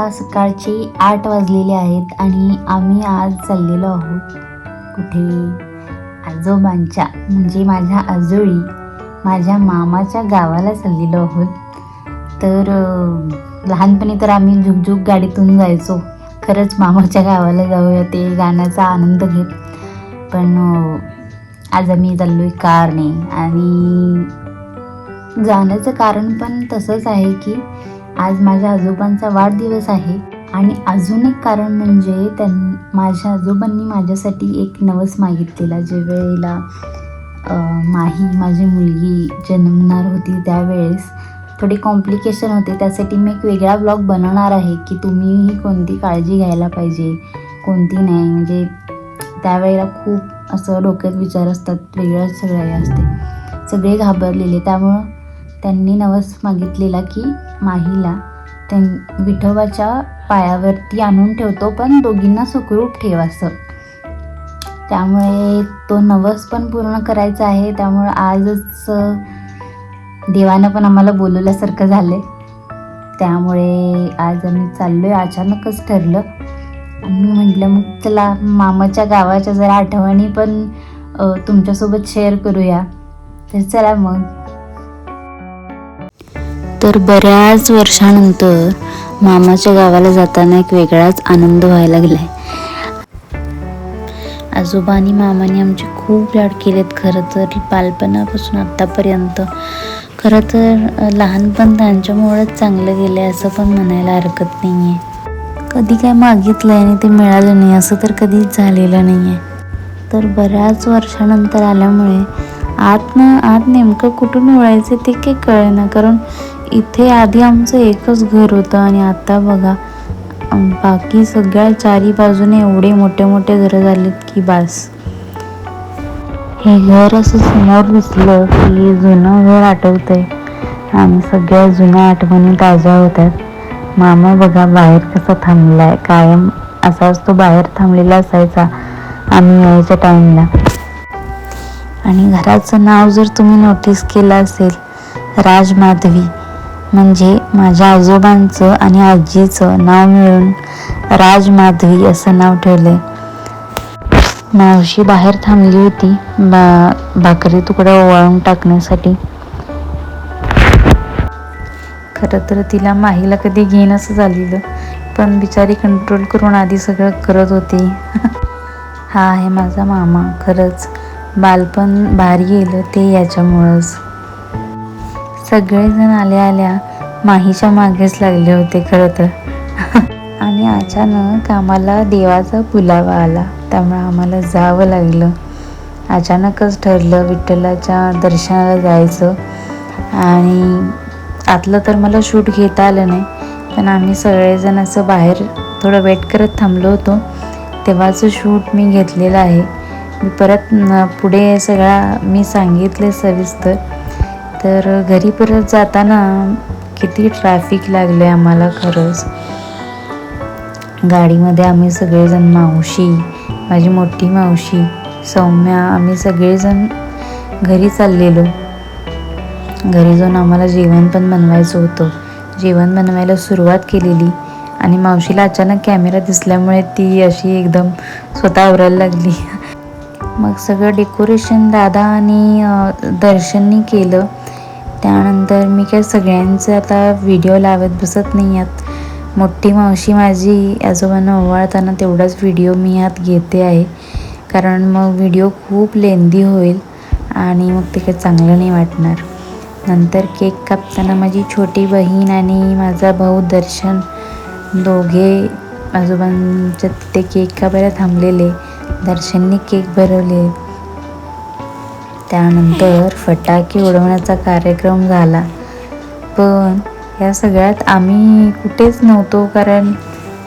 आता सकाळचे आठ वाजलेले आहेत आणि आम्ही आज चाललेलो आहोत कुठे? आजोबांच्या म्हणजे माझ्या आजोळी माझ्या मामाच्या गावाला चाललेलो आहोत. तर लहानपणी तर आम्ही झुकझुक गाडीतून जायचो. खरंच मामाच्या गावाला जाऊया ते गाण्याचा आनंद घेत. पण आज आम्ही चाललो आहे कारने. आणि जाण्याचं कारण पण तसंच आहे की आज माझ्या आजोबांचा वाढदिवस आहे आणि अजून एक कारण म्हणजे त्यां माझ्या आजोबांनी माझ्यासाठी एक नवस मागितलेला जे वेळेला माही माझी मुलगी जन्मणार होती त्यावेळेस. थोडे कॉम्प्लिकेशन होते त्यासाठी मी एक वेगळा ब्लॉग बनवणार आहे की तुम्हीही कोणती काळजी घ्यायला पाहिजे कोणती नाही. म्हणजे त्यावेळेला खूप असं डोक्यात विचार असतात वेगळंच सगळं हे असते. सगळे घाबरलेले. त्यामुळं त्यांनी नवस मागितलेला की माहीला. त्यां विठोबाच्या पायावरती आणून ठेवतो पण दोघींना सुखरूप ठेव असं. त्यामुळे तो नवस पण पूर्ण करायचा आहे. त्यामुळे आजच देवानं पण आम्हाला बोलवल्यासारखं झालं आहे त्यामुळे आज आम्ही चाललो आहे अचानकच ठरलं. आणि मी म्हटलं मग चला मामाच्या गावाच्या जरा आठवणी पण तुमच्यासोबत शेअर करूया. तर चला मग. तर बऱ्याच वर्षानंतर मामाच्या गावाला जाताना एक वेगळाच आनंद व्हायला लागलाय. आजोबा आणि मामाने आमचे खूप लाड केलेत खरं तर बालपणापासून आत्तापर्यंत. खरं तर लहानपण त्यांच्यामुळेच चांगलं गेलं आहे असं पण म्हणायला हरकत नाही आहे कधी काय मागितलं आहे आणि ते मिळालं नाही असं तर कधीच झालेलं नाही आहे तर बऱ्याच वर्षानंतर आल्यामुळे आत ना आत नेमकं कुठून वळायचं ते काही कळेना. कारण इथे आधी आमचं एकच घर होतं आणि आता बघा बाकी सगळ्या चारी बाजूने एवढे मोठे मोठे घरं झालेत की बास. हे घर असं समोर दिसलं की जुनं घर आठवतंय. आणि सगळ्या जुन्या आठवणी ताज्या होतात मामा बघा बाहेर कसा थांबलाय कायम असाच तो बाहेर थांबलेला असायचा आम्ही यायच्या टाईमला. आणि घराचं नाव जर तुम्ही नोटीस केलं असेल राजमाधवी. म्हणजे माझ्या आजोबांचं आणि आजीचं नाव मिळून राजमाधवी असं नाव ठेवलंय. मावशी बाहेर थांबली होती बा भाकरी तुकडा ओवाळून टाकण्यासाठी. खरं तर तिला माहीला कधी घेणंच झालेलं पण बिचारी कंट्रोल करून आधी सगळं करत होती. हा आहे माझा मामा खरंच. बालपण भारी गेलं ते याच्यामुळंच. सगळेजण आल्या आल्या माहीच्या मागेच लागले होते खरं तर. आणि अचानक आम्हाला देवाचा पुलावा आला. त्यामुळे आम्हाला जावं लागलं. अचानकच ठरलं विठ्ठलाच्या दर्शनाला जायचं. आणि आतलं तर मला शूट घेता आलं नाही. पण आम्ही सगळेजण असं बाहेर थोडं वेट करत थांबलो होतो. तेव्हाचं शूट मी घेतलेलं आहे. मी परत पुढे सगळा मी सांगितले सविस्तर. तर घरी परत जाताना किती ट्रॅफिक लागले आम्हाला खरंच. गाडीमध्ये आम्ही सगळेजण मावशी माझी मोठी मावशी सौम्या आम्ही सगळेजण घरी चाललेलो. घरी जाऊन आम्हाला जेवण पण बनवायचं होतं. जेवण बनवायला सुरुवात केलेली आणि मावशीला अचानक कॅमेरा दिसल्यामुळे ती अशी एकदम स्वतः आवरायला लागली. मग सगळं डेकोरेशन दादा आणि दर्शननी केलं. त्यानंतर मी काय सगळ्यांचे आता व्हिडिओ लावत बसत नाही आहेत. मोठी मावशी माझी आजोबांना ओवाळताना तेवढाच व्हिडिओ मी यात घेते आहे. कारण मग व्हिडिओ खूप लेंदी होईल आणि मग ते काही चांगलं नाही वाटणार. नंतर केक कापताना माझी छोटी बहीण आणि माझा भाऊ दर्शन दोघे आजोबांच्या ते केक कापायला थांबलेले. दर्शनने केक भरवले. त्यानंतर फटाके उडवण्याचा कार्यक्रम झाला. पण या सगळ्यात आम्ही कुठेच नव्हतो कारण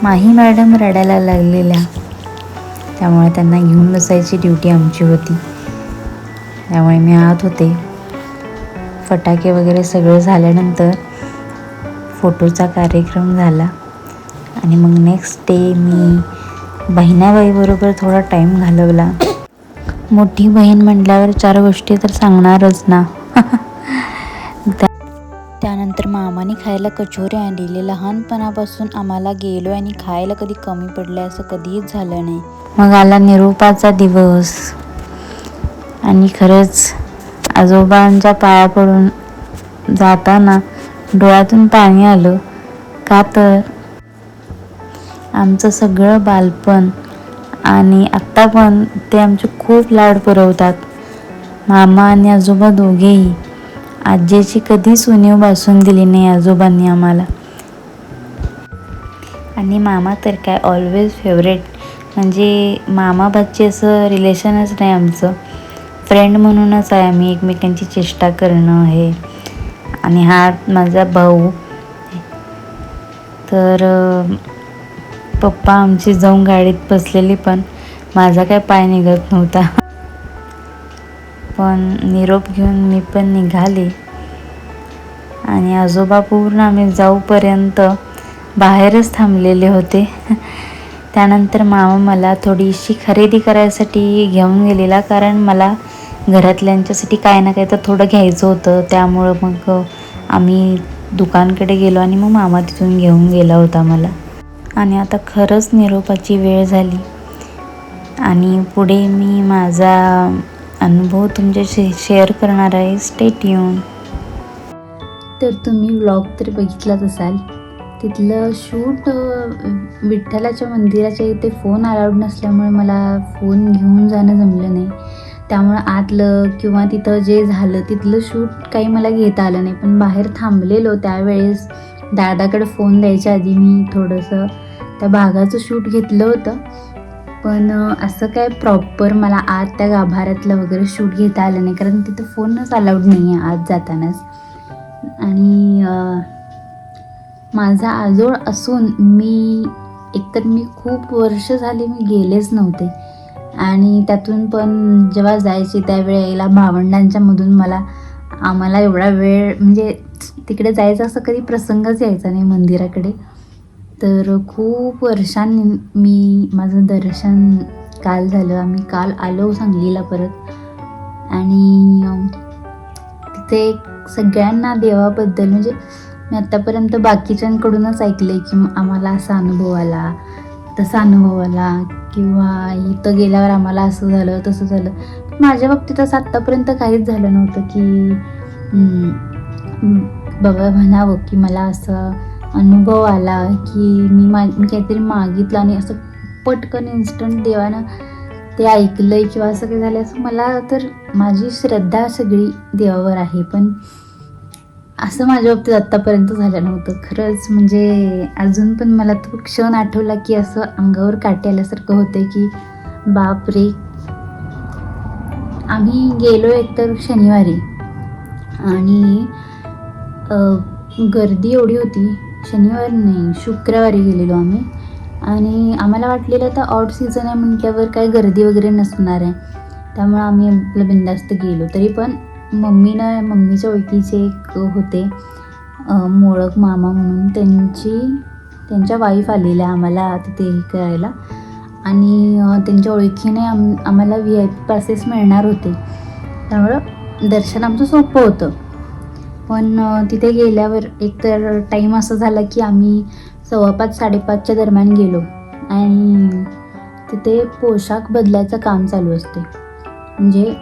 माही मॅडम रडायला लागलेल्या. त्यामुळे त्यांना घेऊन बसायची ड्युटी आमची होती. त्यामुळे मी आत होते. फटाके वगैरे सगळं झाल्यानंतर फोटोचा कार्यक्रम झाला. आणि मग नेक्स्ट डे मी बहिणाबाईबरोबर थोडा टाईम घालवला. मोठी बहीण म्हटल्यावर चार गोष्टी तर सांगणारच ना. त्या- त्यानंतर मामाने खायला कचोरी आणलेली. लहानपणापासून आम्हाला गेलो आणि खायला कधी कमी पडलं असं कधीच झालं नाही. मग आला निरोपाचा दिवस. आणि खरंच आजोबांच्या पाया पडून जाताना डोळ्यातून पाणी आलं. का तर? आमचं सगळं बालपण आणि आत्ता पण ते आमचे खूप लाड पुरवतात. मामा आणि आजोबा दोघेही. आजीची कधीच उणीव बसून दिली नाही आजोबांनी आम्हाला. आणि मामा तर काय ऑलवेज फेवरेट म्हणजे मामा भाची असं रिलेशनच नाही आमचं. फ्रेंड म्हणूनच आहे आम्ही एकमेकांची चेष्टा करणं हे. आणि हा माझा भाऊ. तर पप्पा आमची जाऊन गाडीत बसलेली पण माझा काय पाय निघत नव्हता. पण निरोप घेऊन मी पण निघाले. आणि आजोबा पूर्ण आम्ही जाऊपर्यंत बाहेरच थांबलेले होते. त्यानंतर मामा मला थोडीशी खरेदी करायसाठी घेऊन गेलेला कारण मला घरातल्यांच्यासाठी काय ना काय तर थोडं घ्यायचं होतं. त्यामुळं मग आम्ही दुकानकडे गेलो आणि मग मामा तिथून घेऊन गेला होता मला. आणि आता खरंच निरोपाची वेळ झाली. आणि पुढे मी माझा अनुभव तुमच्याशी शेअर करणार आहे. स्टेट येऊन तर तुम्ही व्लॉग तर बघितलाच असाल. तिथलं शूट विठ्ठलाच्या मंदिराच्या इथे फोन अलाउड नसल्यामुळे मला फोन घेऊन जाणं जमलं नाही. त्यामुळं आतलं किंवा तिथं जे झालं तिथलं शूट काही मला घेता आलं नाही. पण बाहेर थांबलेलो त्यावेळेस दादाकडे फोन द्यायच्या आधी मी थोडंसं त्या भागाचं शूट घेतलं होतं. पण असं काय प्रॉपर मला आत त्या गाभाऱ्यातलं वगैरे शूट घेता आलं नाही. कारण तिथं फोनच अलाउड नाही आहे आत जातानाच. आणि माझा आजोळ असून मी एकतर मी खूप वर्ष झाली मी गेलेच नव्हते. आणि त्यातून पण जेव्हा जायचे त्यावेळेला भावंडांच्यामधून मला आम्हाला एवढा वेळ म्हणजे तिकडे जायचा असं कधी प्रसंगच यायचा नाही मंदिराकडे. तर खूप वर्षांनी मी माझं दर्शन काल झालं. आम्ही काल आलो सांगलीला परत. आणि तिथे सगळ्यांना देवाबद्दल म्हणजे मी आत्तापर्यंत बाकीच्यांकडूनच ऐकलं आहे की आम्हाला असा अनुभव आला तसा अनुभव आला किंवा इथं गेल्यावर आम्हाला असं झालं तसं झालं. माझ्या बाबतीत असं आत्तापर्यंत काहीच झालं नव्हतं की बाबा म्हणावं की मला असं अनुभव आला की मी मा मी काहीतरी मागितलं आणि असं पटकन इन्स्टंट देवानं ते ऐकलंय किंवा असं काही झालं असं मला तर माझी श्रद्धा सगळी देवावर आहे. पण असं माझ्या बाबतीत आत्तापर्यंत झालं नव्हतं. खरंच म्हणजे अजून पण मला तो क्षण आठवला की असं अंगावर काटे आल्यासारखं होतं की बाप रे. आम्ही गेलो एकतर शनिवारी आणि गर्दी एवढी होती शनिवारी नाही शुक्रवारी गेलेलो आम्ही. आणि आम्हाला वाटलेलं तर ऑड सीझन आहे म्हटल्यावर काय गर्दी वगैरे नसणार आहे. त्यामुळं आम्ही आपलं बिंदास्त गेलो. तरी पण मम्मीनं मम्मीच्या ओळखीचे एक होते मोळक मामा म्हणून. त्यांची त्यांच्या वाईफ आलेल्या आम्हाला तिथे हे करायला. आणि त्यांच्या ओळखीने आम आम्हाला व्ही आय पी पासेस मिळणार होते. त्यामुळं दर्शन आमचं सोपं होतं. पण तिथे गेल्यावर एकतर टाईम असं झाला की आम्ही सव्वापाच साडेपाचच्या दरम्यान गेलो. आणि तिथे पोशाख बदलायचं काम चालू असते. म्हणजे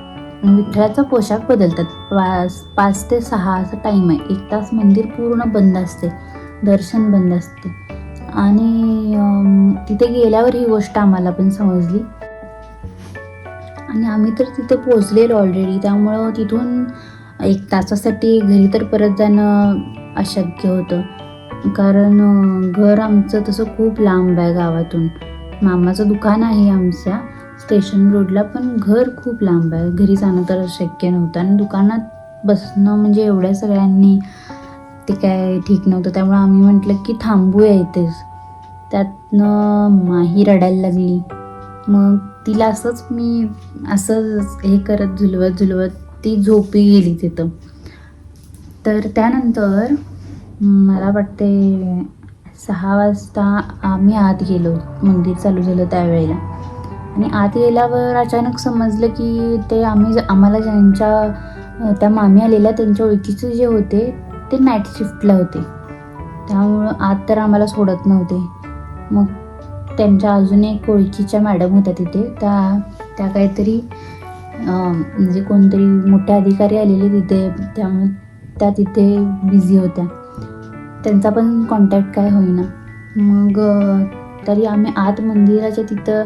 विठ्ठलाचा पोशाख बदलतात. पाच पाच ते सहा असा टाईम आहे. एक तास मंदिर पूर्ण बंद असते. दर्शन बंद असते. आणि तिथे गेल्यावर ही गोष्ट आम्हाला पण समजली. आणि आम्ही तर तिथे पोचलेलो ऑलरेडी त्यामुळं तिथून एक तासासाठी घरी तर परत जाणं अशक्य होतं. कारण घर आमचं तसं खूप लांब आहे गावातून. मामाचं दुकान आहे आमच्या स्टेशन रोडला पण घर खूप लांब आहे. घरी जाणं तर शक्य नव्हतं. आणि दुकानात बसणं म्हणजे एवढ्या सगळ्यांनी ते काय ठीक नव्हतं. त्यामुळे आम्ही म्हटलं की थांबूया इथेच. त्यातनं माही रडायला लागली. मग तिला असंच मी असंच हे करत झुलवत झुलवत ती झोपी गेली तिथं. तर त्यानंतर मला वाटते सहा वाजता आम्ही आत गेलो. मंदिर चालू झालं त्यावेळेला. आणि आत गेल्यावर अचानक समजलं की ते आम्ही ज- आम्हाला ज्यांच्या त्या मामी आलेल्या त्यांच्या ओळखीचे जे होते ते नाईट शिफ्टला होते. त्यामुळं आत तर आम्हाला सोडत नव्हते. मग त्यांच्या अजून एक ओळखीच्या मॅडम होत्या तिथे. त्या त्या काहीतरी म्हणजे कोणतरी मोठे अधिकारी आलेले तिथे त्यामुळे त्या तिथे बिझी होत्या. त्यांचा पण कॉन्टॅक्ट काय होईना. मग तरी आम्ही आत मंदिराच्या तिथं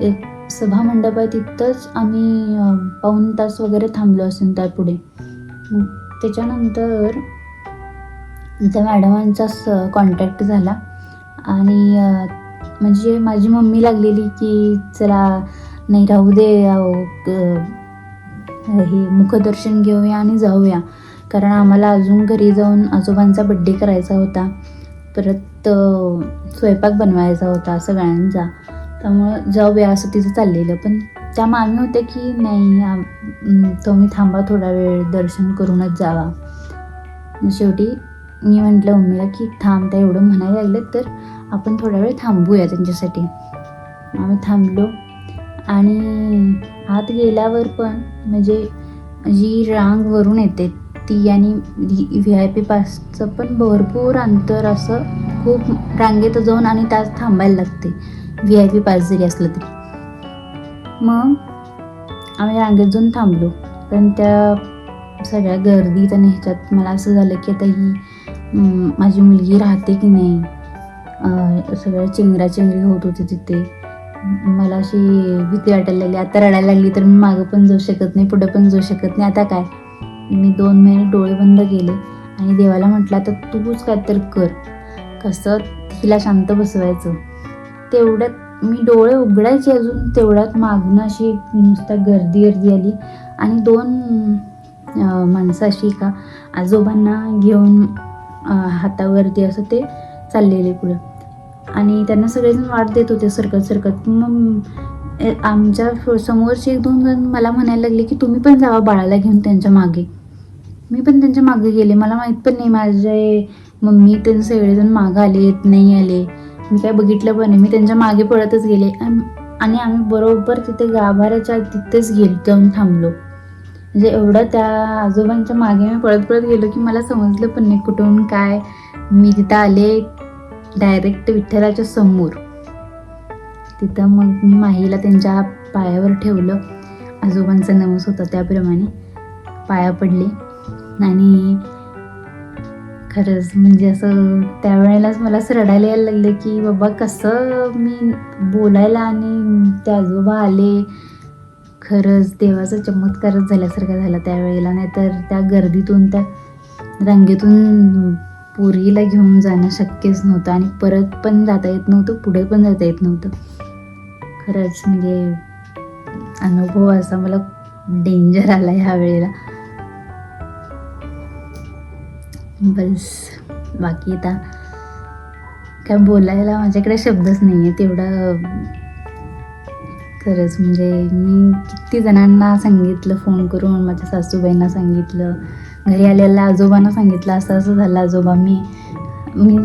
एक सभामंडप आहे तिथंच आम्ही पाऊन पाऊण तास वगैरे थांबलो असेल त्यापुढे. मग त्याच्यानंतर त्या मॅडमांचा कॉन्टॅक्ट झाला. आणि म्हणजे माझी मम्मी लागलेली की चला नाही राहू दे अहो, क- हे मुखदर्शन घेऊया आणि जाऊया. कारण आम्हाला अजून घरी जाऊन आजोबांचा बड्डे करायचा होता. परत स्वयंपाक बनवायचा होता सगळ्यांचा. त्यामुळं जाऊया असं तिचं चाललेलं. पण त्या मान्य होत्या की नाही तुम्ही थांबा थोडा वेळ दर्शन करूनच जावा. शेवटी मी म्हटलं मम्मीला की थांब त्या एवढं म्हणायला लागलं तर आपण थोडा वेळ थांबूया त्यांच्यासाठी. आम्ही थांबलो. आणि आत गेल्यावर पण म्हणजे जी रांग वरून येते ती आणि व्ही आय पी पासचं पण भरपूर अंतर असं खूप रांगेत जाऊन आणि त्यात थांबायला लागते व्ही आय पी पास जरी असलं तरी. मग आम्ही रांगेत जाऊन थांबलो पण त्या सगळ्या गर्दीत आणि ह्याच्यात मला असं झालं की आता ही माझी मुलगी राहते की नाही सगळ्या चेंगरा चेंगरी होत होते तिथे. मला अशी भीती वाटायला लागली. आता रडायला लागली तर मी मागं पण जाऊ शकत नाही पुढं पण जाऊ शकत नाही. आता काय? मी दोन महिने डोळे बंद केले आणि देवाला म्हटलं तर तूच काय तर कर. कसं? तिला शांत बसवायचं. तेवढ्यात मी डोळे उघडायचे अजून. तेवढ्यात मागणं अशी नुसता गर्दी गर्दी आली. आणि दोन माणसं अशी का आजोबांना घेऊन हातावरती असं ते चाललेले पुढं. आणि त्यांना सगळेजण वाट देत होते सरकत सरकत. मग आमच्या समोरचे एक दोन जण मला म्हणायला लागले की तुम्ही पण जावा बाळाला घेऊन त्यांच्या मागे. मी पण त्यांच्या मागे गेले. मला माहीत पण नाही माझे मम्मी ते सगळेजण मागं आले नाही आले. मी काय बघितलं पण नाही. मी त्यांच्या मागे पळतच गेले. आणि आम्ही बरोबर तिथे गाभाऱ्याच्या तिथेच गेलो जाऊन थांबलो. म्हणजे एवढं त्या आजोबांच्या मागे मी पळत पळत गेलो की मला समजलं पण नाही कुठून काय. मी तिथं आले डायरेक्ट विठ्ठलाच्या समोर. तिथं मग मी माहीला त्यांच्या पायावर ठेवलं. आजोबांचा नवस होता त्याप्रमाणे. पाया पडले. आणि खरंच म्हणजे असं त्यावेळेलाच मला असं रडायला यायला लागलं की बाबा कसं मी बोलायला आणि ते आजोबा आले. खरंच देवाचा चमत्कारच झाल्यासारखा झाला त्यावेळेला. नाहीतर त्या गर्दीतून त्या रांगेतून पोरीला घेऊन जाणं शक्यच नव्हतं आणि परत पण जाता येत नव्हतं पुढे पण जाता येत नव्हतं. खरंच म्हणजे अनुभव असा मला डेंजर आला ह्या वेळेला. बस बाकी आता काय बोलायला माझ्याकडे शब्दच नाही आहे तेवढा खरंच म्हणजे मी किती जणांना सांगितलं फोन करून माझ्या सासूबाईंना सांगितलं घरी आलेल्या आजोबांना सांगितलं असं असं झालं आजोबा. मी मी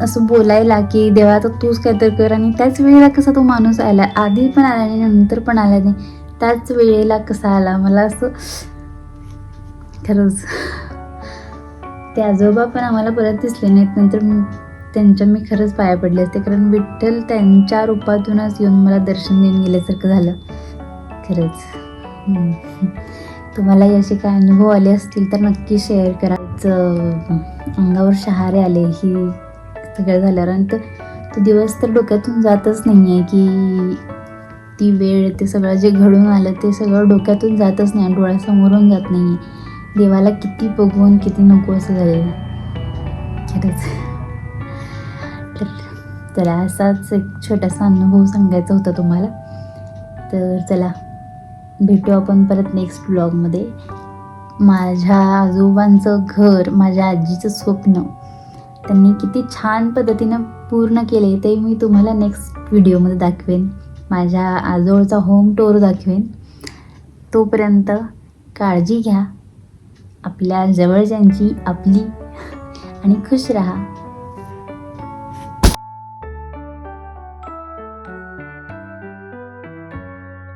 असं बोलायला की देवा आता तूच काहीतरी कर आणि त्याच वेळेला कसा तो माणूस आला? आधी पण आला नाही नंतर पण आला नाही. त्याच वेळेला कसा आला? मला असं खरंच ते आजोबा पण आम्हाला परत दिसले नाहीत. नंतर त्यांच्या मी खरंच पाया पडले असते. कारण विठ्ठल त्यांच्या रूपातूनच येऊन मला दर्शन देऊन गेल्यासारखं झालं. खरंच. तुम्हाला तुम्हालाही असे काय अनुभव आले असतील तर नक्की शेअर करायचं अंगावर शहारे आले ही सगळं झाल्यावर. आणि तो तो दिवस तर डोक्यातून जातच नाही आहे की ती वेळ ते सगळं जे घडून आलं ते सगळं डोक्यातून जातच नाही डोळ्यासमोरून जात नाही देवाला किती बघून किती नको असं झालेलं. खरंच. चला असाच एक छोटासा अनुभव सांगायचा होता तुम्हाला. तर चला भेटू आपण परत नेक्स्ट ब्लॉगमध्ये माझ्या आजोबांचं घर माझ्या आजीचं स्वप्न त्यांनी किती छान पद्धतीनं पूर्ण केले ते मी तुम्हाला नेक्स्ट व्हिडिओमध्ये दाखवेन. माझ्या आजोळचा होम टूर दाखवेन. तोपर्यंत काळजी घ्या. आपल्या जवळच्यांची आपली. आणि खुश राहा.